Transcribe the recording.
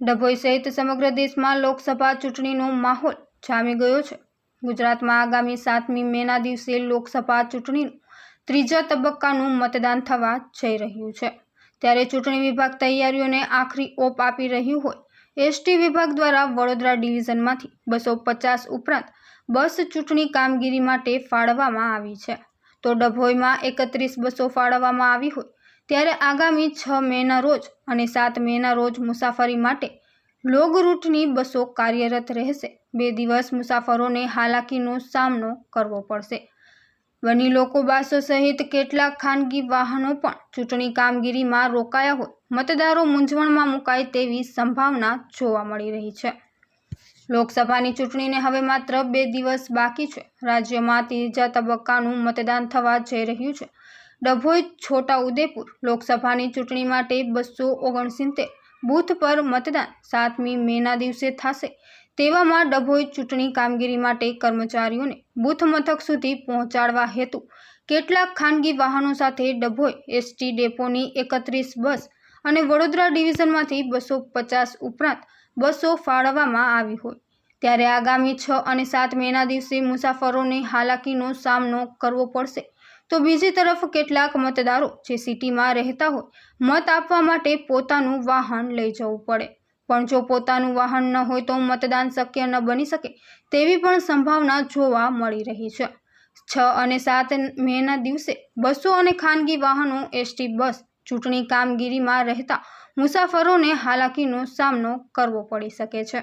ડભોઈ સહિત સમગ્ર દેશમાં લોકસભા ચૂંટણીનો માહોલ જામી ગયો છે. ગુજરાતમાં આગામી સાતમી મેના દિવસે લોકસભા ચૂંટણીનું ત્રીજા તબક્કાનું મતદાન થવા જઈ રહ્યું છે. ત્યારે ચૂંટણી વિભાગ તૈયારીઓને આખરી ઓપ આપી રહ્યું હોય, એસટી વિભાગ દ્વારા વડોદરા ડિવિઝનમાંથી બસો પચાસ ઉપરાંત બસ ચૂંટણી કામગીરી માટે ફાળવવામાં આવી છે. તો ડભોઈમાં એકત્રીસ બસો ફાળવવામાં આવી હોય ત્યારે આગામી છ મેના રોજ અને સાત મેના રોજ મુસાફરી માટે લોગ રૂટની બસો કાર્યરત રહેશે. બે દિવસ મુસાફરોને હાલાકીનો સામનો કરવો પડશે. વની લોકો બાસો સહિત કેટલાક ખાનગી વાહનો પણ ચૂંટણી કામગીરીમાં રોકાયા હોય. મતદારો મૂંઝવણમાં મુકાય તેવી સંભાવના જોવા મળી રહી છે. લોકસભાની ચૂંટણીને હવે માત્ર બે દિવસ બાકી છે. રાજ્યમાં ત્રીજા તબક્કાનું મતદાન થવા જઈ રહ્યું છે. ડભોઈ, છોટા ઉદેપુર લોકસભાની ચૂંટણી માટે બસો ઓગણસિત્તેર બૂથ પર મતદાન સાતમી મેના દિવસે થશે. તેવામાં ડભોઈ ચૂંટણી કામગીરી માટે કર્મચારીઓને બૂથ મથક સુધી પહોંચાડવા હેતુ. કેટલાક ખાનગી વાહનો સાથે ડભોઈ એસટી ડેપોની એકત્રીસ બસ અને વડોદરા ડિવિઝનમાંથી બસો પચાસ ઉપરાંત બસો ફાળવવામાં આવી હોય. ત્યારે આગામી છ અને સાત મેના દિવસે મુસાફરોને હાલાકીનો સામનો કરવો પડશે. તો બીજી તરફ કેટલાક મતદારો જે સિટીમાં રહેતા હોય, મત આપવા માટે પોતાનું વાહન લઈ જવું પડે. પણ જો પોતાનું વાહન ન હોય તો મતદાન શક્ય ન બની શકે તેવી પણ સંભાવના જોવા મળી રહી છે. છ અને સાત મેના દિવસે બસો અને ખાનગી વાહનો એસટી બસ ચૂંટણી કામગીરીમાં રહેતા મુસાફરોને હાલાકીનો સામનો કરવો પડી શકે છે.